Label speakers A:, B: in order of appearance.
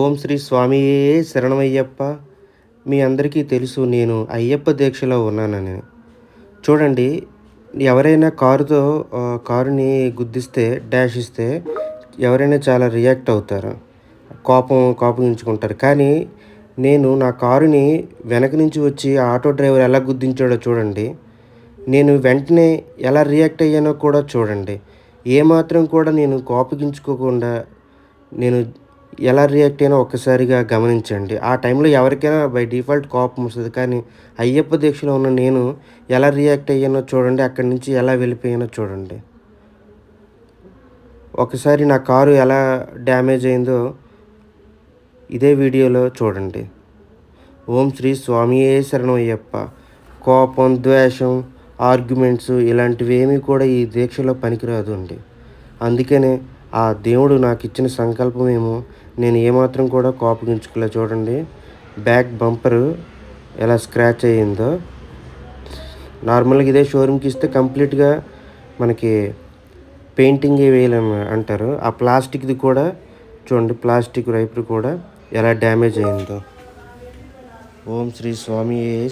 A: ఓం శ్రీ స్వామియే శరణమయ్యప్ప. మీ అందరికీ తెలుసు నేను అయ్యప్ప దీక్షలో ఉన్నానని. చూడండి ఎవరైనా కారుతో కారుని గుద్దిస్తే డాష్ ఇస్తే ఎవరైనా చాలా రియాక్ట్ అవుతారు. కోపం కోపగించుకుంటారు కానీ నేను నా కారుని వెనక నుంచి వచ్చి ఆటో డ్రైవర్ ఎలా గుద్దించాడో చూడండి. నేను వెంటనే ఎలా రియాక్ట్ అయ్యానో కూడా చూడండి. ఏమాత్రం కూడా నేను కోపగించుకోకుండా నేను ఎలా రియాక్ట్ అయినా ఒక్కసారిగా గమనించండి. ఆ టైంలో ఎవరికైనా బై డిఫాల్ట్ కోపం వస్తుంది. కానీ అయ్యప్ప దీక్షలో ఉన్న నేను ఎలా రియాక్ట్ అయ్యానో చూడండి. అక్కడి నుంచి ఎలా వెళ్ళిపోయానో చూడండి. ఒకసారి నా కారు ఎలా డ్యామేజ్ అయిందో ఇదే వీడియోలో చూడండి. ఓం శ్రీ స్వామియే శరణం అయ్యప్ప. కోపం ద్వేషం ఆర్గ్యుమెంట్స్ ఇలాంటివి ఏమీ కూడా ఈ దీక్షలో పనికిరాదు అండి. అందుకనే ఆ దేవుడు నాకు ఇచ్చిన సంకల్పం ఏమో నేను ఏమాత్రం కూడా కోపగించుకోలే. చూడండి బ్యాక్ బంపరు ఎలా స్క్రాచ్ అయ్యిందో. నార్మల్గా ఇదే షోరూమ్కి ఇస్తే కంప్లీట్గా మనకి పెయింటింగ్ వేయాలని అంటారు. ఆ ప్లాస్టిక్ది కూడా చూడండి ప్లాస్టిక్ వైపు కూడా ఎలా డ్యామేజ్ అయిందో ఓం శ్రీ స్వామి